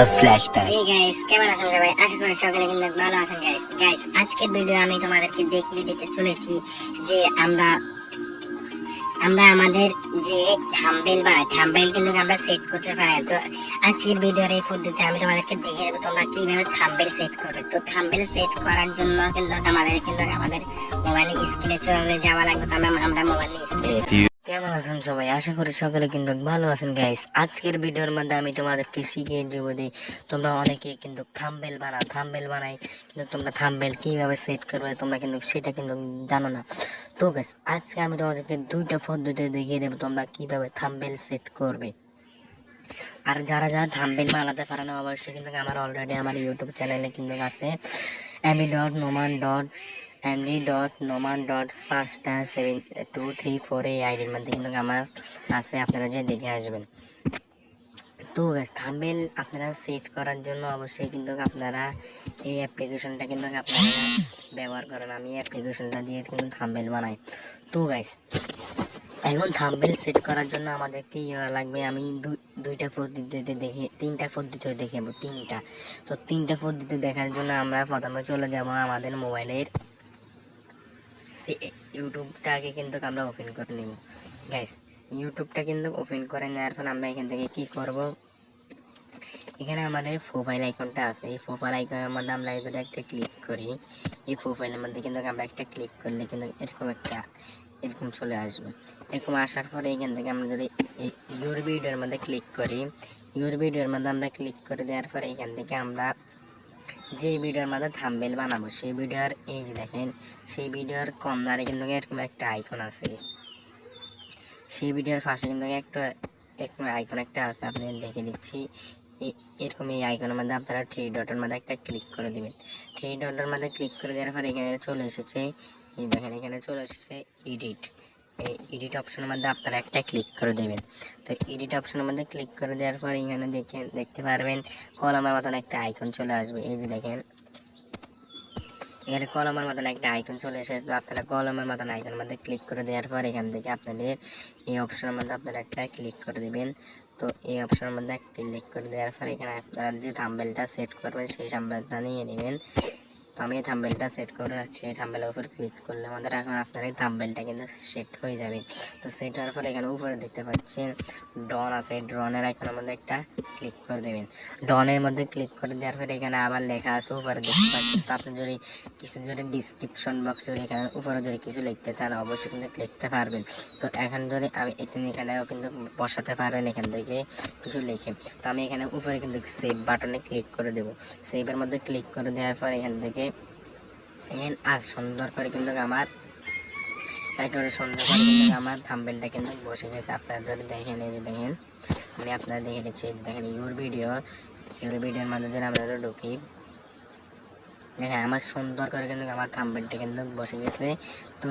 A flashback. এই guys কেমন আছেন সবাই? আশা করি সকলে কিন্তু ভালো আছেন গাইস গাইস আজকের ভিডিও আমি তোমাদেরকে দেখিয়ে দিতে চলেছি যে আমরা আমরা আমাদের যে থাম্বেল বা থাম্বেল কিন্তু আমরা সেট করতে পারি। তো আজকের ভিডিওর এই পদ্ধতি আমি তোমাদেরকে দেখিয়ে দেবো তোমরা কীভাবে থাম্বেল সেট করবে। তো থাম্বেল সেট করার জন্য কিন্তু আমাদের কিন্তু আমাদের মোবাইলে স্ক্রিনে চলে যাওয়া লাগবে। তো আমরা আমরা মোবাইলে স্ক্রিনে কেমন আছেন সবাই? আশা করি সকলে কিন্তু ভালো আছেন গাইস আজকের ভিডিওর মধ্যে আমি তোমাদেরকে শিখিয়ে দেবো যে তোমরা অনেকে কিন্তু থাম্বেল বানাও। থাম্বেল বানাই কিন্তু তোমরা থাম্বেল কীভাবে সেট করবে, তোমরা কিন্তু সেটা কিন্তু জানো না। তো গাইস আজকে আমি তোমাদেরকে দুইটা পদ্ধতি দেখিয়ে দেবো তোমরা কীভাবে থাম্বেল সেট করবে। আর যারা যারা থাম্বেল বানাতে পারে না, অবশ্যই কিন্তু আমার অলরেডি আমার ইউটিউব চ্যানেলে কিন্তু আছে এমি dot Noman dot MD dot Noman dot পাঁচটা সেভেন টু থ্রি ফোর এই আইডির মধ্যে কিন্তু আমার আছে, আপনারা যে দেখে আসবেন। তো থাম্বেল আপনারা সেট করার জন্য অবশ্যই কিন্তু আপনারা এই অ্যাপ্লিকেশনটা কিন্তু আপনারা ব্যবহার করেন। আমি অ্যাপ্লিকেশনটা দিয়ে কিন্তু থাম্বেল বানাই। তো গাইস এখন থাম্বেল সেট করার জন্য আমাদেরকে ইয়ে লাগবে, আমি দুই- দুইটা পদ্ধতিতে দেখে, তিনটা পদ্ধতিতে দেখাবো, তিনটা। তো তিনটা পদ্ধতি দেখার জন্য আমরা প্রথমে চলে যাব আমাদের মোবাইলের ইউটিউবটাকে কিন্তু আমরা ওপেন করে নিব। গাইস ইউটিউবটা কিন্তু ওপেন করে নেওয়ার পর আমরা এখান থেকে কি করব? এখানে আমাদের প্রোফাইল আইকনটা আছে। এই প্রোফাইল আইকনের মধ্যে আমরা যদি একটা ক্লিক করি। এই প্রোফাইলের মধ্যে কিন্তু আমরা একটা ক্লিক করলে কিন্তু এরকম একটা, এরকম চলে আসবে। এরকম আসার পরে এখান থেকে আমরা যদি ইউর ভিডিওর মধ্যে ক্লিক করি ইউর ভিডিওর মধ্যে আমরা ক্লিক করে দেওয়ার পরে এখান থেকে আমরা যে ভিডিওর মধ্যে থাম্বেল বানাবো, সেই ভিডিওর, এই যে দেখেন, সেই ভিডিওর কর্নারে কিন্তু এরকম একটা আইকন আছে। সেই ভিডিওর পাশে কিন্তু একটা, এরকম আইকন একটা আছে, আপনি দেখে দিচ্ছি এ- এরকম এই আইকনের মধ্যে আপনারা থ্রি ডটের মধ্যে একটা ক্লিক করে দিবেন। থ্রি ডটের মধ্যে ক্লিক করে দেওয়ার পর এখানে চলে এসেছে, এই দেখেন, এখানে চলে এসেছে এডিট এডিট অপশনের মধ্যে আপনারা একটা ক্লিক করে দেবেন। তো এডিট অপশনের মধ্যে ক্লিক করে দেওয়ার পর এখানে দেখে দেখতে পারবেন, কলমের মতন একটা আইকন চলে আসবে। এই যে দেখেন এখানে কলমের মতন একটা আইকন চলে এসেছে। তো আপনারা কলমের মতন আইকনের মধ্যে ক্লিক করে দেওয়ার পর এখান থেকে আপনাদের এই অপশনের মধ্যে আপনারা একটা ক্লিক করে দিবেন। তো এই অপশনের মধ্যে ক্লিক করে দেওয়ার পর এখানে আপনারা যে থাম্বেলটা সেট করবেন, সেই থাম্বেলটা নিয়ে নেবেন। তো আমি এই থাম্বেলটা সেট করে রাখছি। এই থাম্বেলের উপর ক্লিক করলে আমাদের এখন আপনার এই থাম্বেলটা কিন্তু সেট হয়ে যাবে। তো সেট হওয়ার পর এখানে উপরে দেখতে পাচ্ছেন, ডন আছে। ড্রনের আইকনের মধ্যে একটা ক্লিক করে দেবেন। ডনের মধ্যে ক্লিক করে দেওয়ার পর এখানে আবার লেখা আছে উপরে দেখতে পাচ্ছেন। তো আপনি যদি কিছু যদি ডিসক্রিপশন বক্স যদি এখানে উপরে যদি কিছু লিখতে চান, অবশ্যই কিন্তু লিখতে পারবেন। তো এখন যদি আমি এখানে, এখানেও কিন্তু বসাতে পারবেন এখান থেকে কিছু লিখে। তো আমি এখানে উপরে কিন্তু সেভ বাটনে ক্লিক করে দেব। সেভের মধ্যে ক্লিক করে দেওয়ার পর এখান থেকে এখানে আজ সুন্দর করে কিন্তু আমার একেবারে সুন্দর করে কিন্তু আমার থাম্বেলটা কিন্তু বসে গেছে। আপনারা যদি দেখেন, এই যে দেখেন, আমি আপনারা দেখে দিচ্ছি দেখেন ইউর ভিডিও ইউর ভিডিওর মধ্যে যদি আমরা ঢুকি, দেখেন, আমার সুন্দর করে কিন্তু আমার থাম্বেলটা কিন্তু বসে গেছে। তো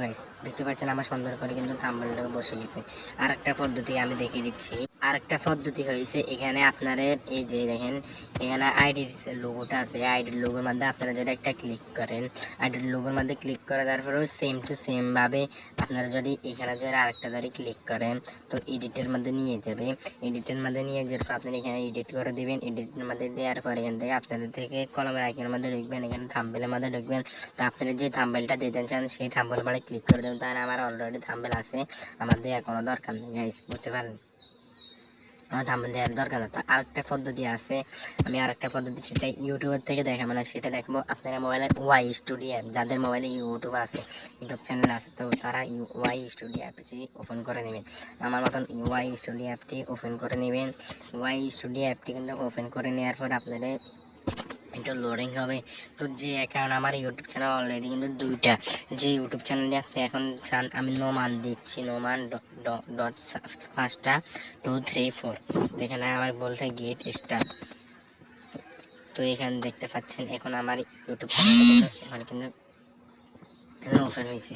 দেখতে পাচ্ছেন, আমার সুন্দর করে কিন্তু থাম্বেলটা বসে গেছে। আর একটা পদ্ধতি আমি দেখিয়ে দিচ্ছি। আর একটা পদ্ধতি হয়েছে, এখানে আপনাদের এই যে দেখেন, এখানে আইডির লোগোটা আছে আইডির লোগোর মধ্যে আপনারা যদি একটা ক্লিক করেন আইডির লোগোর মধ্যে ক্লিক করে তারপরেও সেম টু সেম ভাবে আপনারা যদি এখানে যদি আরেকটা যদি ক্লিক করেন, তো এডিটের মধ্যে নিয়ে যাবে। এডিটের মধ্যে নিয়ে যাওয়ার পর আপনারা এখানে এডিট করে দিবেন। এডিটের মধ্যে দেওয়ার পর এখান থেকে আপনাদের থেকে কলমের আইকনের মধ্যে ঢুকবেন, এখানে থাম্বেলের মধ্যে ঢুকবেন। তো আপনারা যে থাম্বেলটা দিতে চান, সেই থাম্বেল মানে ক্লিক করে দেবেন। তাহলে আমার অলরেডি থাম্বেল আছে। আমার দেওয়ার কোনো দরকার নেই বুঝতে পারলেন? দেওয়ার দরকার তো আরেকটা পদ্ধতি আছে, আমি আরেকটা পদ্ধতি সেটা ইউটিউবের থেকে দেখে মানে সেটা দেখব আপনারা মোবাইলে ওয়াই স্টুডিও অ্যাপ যাদের মোবাইলে ইউটিউব আছে ইউটিউব চ্যানেল আছে, তো তারা ওয়াই স্টুডিও অ্যাপটি ওপেন করে নেবেন। আমার মতন ওয়াই স্টুডিও অ্যাপটি ওপেন করে নেবেন। ওয়াই স্টুডিও অ্যাপটি কিন্তু ওপেন করে নেওয়ার পর আপনাদের একটু লোডিং হবে। তো যে অ্যাকাউন্ট আমার ইউটিউব চ্যানেল অলরেডি কিন্তু দুইটা। যে ইউটিউব চ্যানেলে আপনি এখন চান, আমি নোমান দিচ্ছি নোমান ডট পাঁচটা টু থ্রি ফোর এখানে আমার বলতে গেট স্টার তো এখানে দেখতে পাচ্ছেন, এখন আমার ইউটিউব চ্যানেল কিন্তু ওপেন হয়েছে।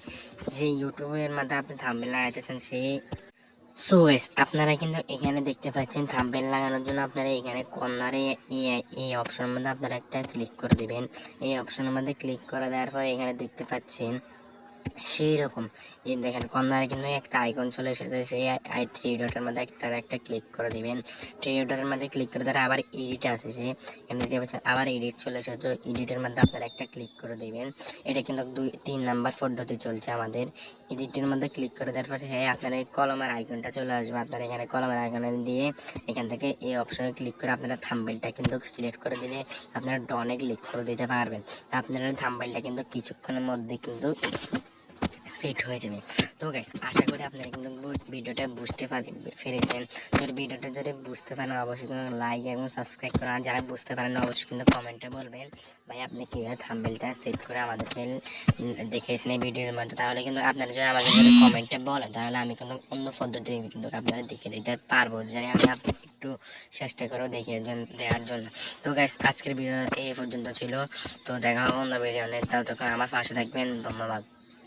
যে ইউটিউবের মাধ্যমে আপনি থাম্বেল লাগাইতে চান সেই সো গাইস আপনারা কিন্তু এখানে দেখতে পাচ্ছেন থাম্বেল লাগানোর জন্য আপনারা এখানে কর্নারে এই অপশনের মধ্যে আপনারা একটা ক্লিক করে দিবেন। এই অপশনের মধ্যে ক্লিক করে দেওয়ার পর এখানে দেখতে পাচ্ছেন সেই রকম দেখেন কর্নারে কিন্তু একটা আইকন চলে এসেছে, সেই আই থ্রি ডটের মধ্যে একটা একটা ক্লিক করে দিবেন। থ্রি ডটের মধ্যে ক্লিক করে তারা আবার এডিট আসেছে এখানে দেখতে পাচ্ছেন, আবার এডিট চলে এসেছে এডিটের মধ্যে আপনারা একটা ক্লিক করে দিবেন। এটা কিন্তু দুই, তিন নাম্বার পদ্ধতি চলছে আমাদের। এডিটের মধ্যে ক্লিক করে দেওয়ার পরে হ্যাঁ আপনার এই কলমের আইকনটা চলে আসবে। আপনার এখানে কলমের আইকনে দিয়ে এখান থেকে এই অপশনে ক্লিক করে আপনারা থাম্বেলটা কিন্তু সিলেক্ট করে দিলে আপনারা ডনে ক্লিক করে দিতে পারবেন। আপনারা থাম্বেলটা কিন্তু কিছুক্ষণের মধ্যে কিন্তু সেট হয়ে যাবে। তো গাইস আশা করি আপনারা কিন্তু ভিডিওটা বুঝতে পারি- পেরেছেন। যদি ভিডিওটা যদি বুঝতে পারেন অবশ্যই কিন্তু লাইক এবং সাবস্ক্রাইব করেন। আর যারা বুঝতে পারেন অবশ্যই কিন্তু কমেন্টে বলবেন ভাই আপনি কীভাবে থাম্বেলটা সেট করে আমাদেরকে উম, দেখিয়েছেন এই ভিডিওর মধ্যে? তাহলে কিন্তু আপনারা যদি আমাদের যদি কমেন্টে বলেন তাহলে আমি কিন্তু অন্য পদ্ধতি কিন্তু আপনারা দেখে দিতে পারব। জানি আমি একটু চেষ্টা করেও দেখিয়ে জন- দেওয়ার জন্য। তো গাইস আজকের ভিডিও এই পর্যন্ত ছিল। তো দেখা হবে অন্য ভিডিও নেই ততক্ষণ আমার পাশে থাকবেন। ধন্যবাদ।